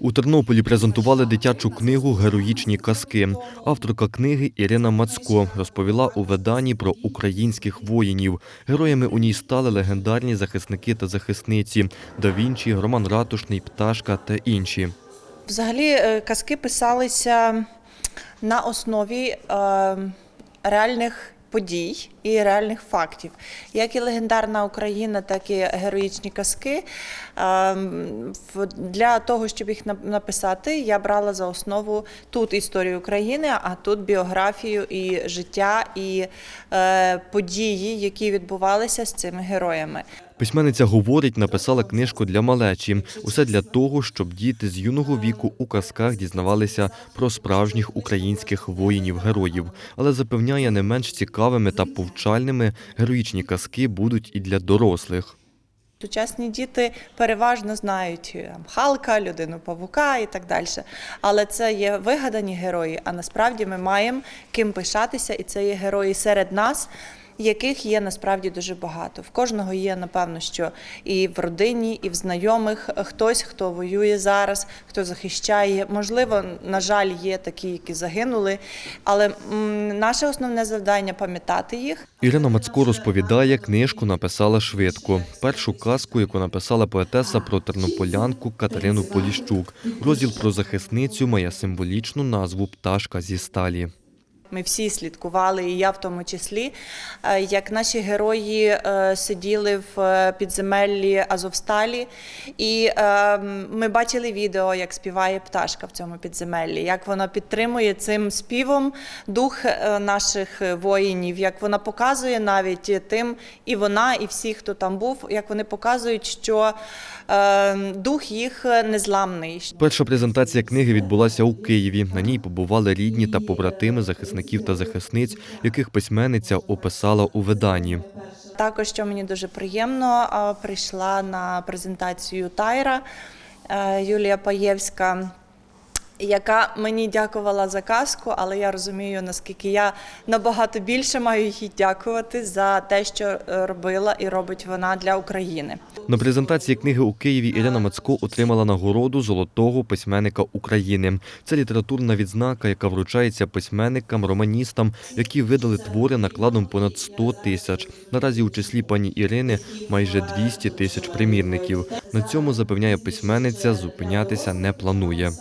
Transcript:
У Тернополі презентували дитячу книгу Героїчні казки. Авторка книги Ірина Мацко розповіла у виданні про українських воїнів. Героями у ній стали легендарні захисники та захисниці Да Вінчі, Роман Ратушний, Пташка та інші. Взагалі, е, казки писалися на основі е, реальних подій і реальних фактів. Як і легендарна Україна, так і героїчні казки. Е, в- Для того, щоб їх написати, я брала за основу тут історію України, а тут біографію і життя, і е, події, які відбувалися з цими героями. Письменниця говорить, написала книжку для малечі. Усе для того, щоб діти з юного віку у казках дізнавалися про справжніх українських воїнів-героїв. Але запевняє, не менш цікавими та повчальними героїчні казки будуть і для дорослих. Сучасні діти переважно знають е, Халка, людину павука і так далі. Але це є вигадані герої. А насправді ми маємо ким пишатися, і це є герої серед нас. Яких є насправді дуже багато. В кожного є, напевно, що і в родині, і в знайомих хтось, хто воює зараз, хто захищає. Можливо, на жаль, є такі, які загинули. Але наше основне завдання пам'ятати їх, Ірина Мацко розповідає, книжку написала швидко. Першу казку, яку написала поетеса про тернополянку Катерину Поліщук. Розділ про захисницю має символічну назву Пташка зі сталі. Ми всі слідкували, і я в тому числі, е, як наші герої е, сиділи в е, підземеллі Азовсталі, і ми бачили відео, як співає пташка в цьому підземеллі, як вона підтримує цим співом дух наших воїнів, як вона показує навіть тим, і вона, і всі, хто там був, як вони показують, що дух їх незламний, Перша презентація книги відбулася у Києві. На ній побували рідні та побратими захисників та захисниць, яких письменниця описала у виданні. Також, що мені дуже приємно, прийшла на презентацію Тайра е, Юлія Паєвська. Яка мені дякувала за казку, але я розумію, наскільки я набагато більше маю їй дякувати за те, що е, робила і робить вона для України. На презентації книги у Києві Ірина Мацко отримала нагороду золотого письменника України. Це літературна відзнака, яка вручається письменникам, романістам, які видали твори накладом понад 100 тисяч. Наразі у числі пані Ірини майже 200 тисяч примірників. На цьому запевняє письменниця, зупинятися не планує.